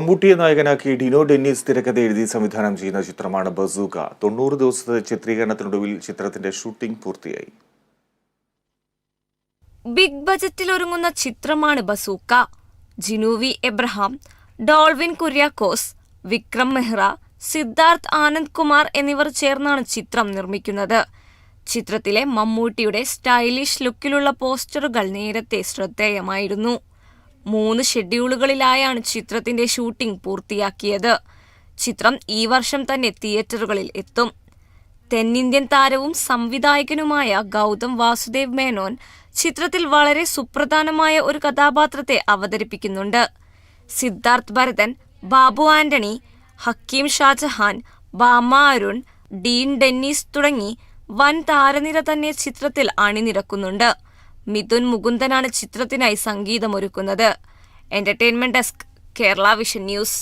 മമ്മൂട്ടിയെ നായകനാക്കി ഡിനോ ഡെന്നീസ് തിരക്കഥ എഴുതി സംവിധാനം ചെയ്യുന്ന ചിത്രമാണ് ബസൂക തൊണ്ണൂറ് ദിവസത്തെ ചിത്രീകരണത്തിനൊടുവിൽ ചിത്രത്തിന്റെ ഷൂട്ടിംഗ് പൂർത്തിയായി. ബിഗ് ബജറ്റിൽ ഒരുങ്ങുന്ന ചിത്രമാണ് ബസൂക്ക. ജിനൂവി എബ്രഹാം ഡോൾവിൻ കുര്യാക്കോസ് വിക്രം മെഹ്റ സിദ്ധാർത്ഥ് ആനന്ദ് കുമാർ എന്നിവർ ചേർന്നാണ് ചിത്രം നിർമ്മിക്കുന്നത്. ചിത്രത്തിലെ മമ്മൂട്ടിയുടെ സ്റ്റൈലിഷ് ലുക്കിലുള്ള പോസ്റ്ററുകൾ നേരത്തെ ശ്രദ്ധേയമായിരുന്നു. മൂന്ന് ഷെഡ്യൂളുകളിലായാണ് ചിത്രത്തിന്റെ ഷൂട്ടിംഗ് പൂർത്തിയാക്കിയത്. ചിത്രം ഈ വർഷം തന്നെ തിയേറ്ററുകളിൽ എത്തും. തെന്നിന്ത്യൻ താരവും സംവിധായകനുമായ ഗൗതം വാസുദേവ് മേനോൻ ചിത്രത്തിൽ വളരെ സുപ്രധാനമായ ഒരു കഥാപാത്രത്തെ അവതരിപ്പിക്കുന്നുണ്ട്. സിദ്ധാർത്ഥ് ഭരതൻ ബാബു ആന്റണി ഹക്കീം ഷാജഹാൻ ബാമ അരുൺ ഡീൻ ഡെന്നീസ് തുടങ്ങി വൻ താരനിര തന്നെ ചിത്രത്തിൽ അണിനിരക്കുന്നുണ്ട്. മിഥുൻ മുകുന്ദനാണ് ചിത്രത്തിനായി സംഗീതമൊരുക്കുന്നത്. Entertainment desk Kerala vision news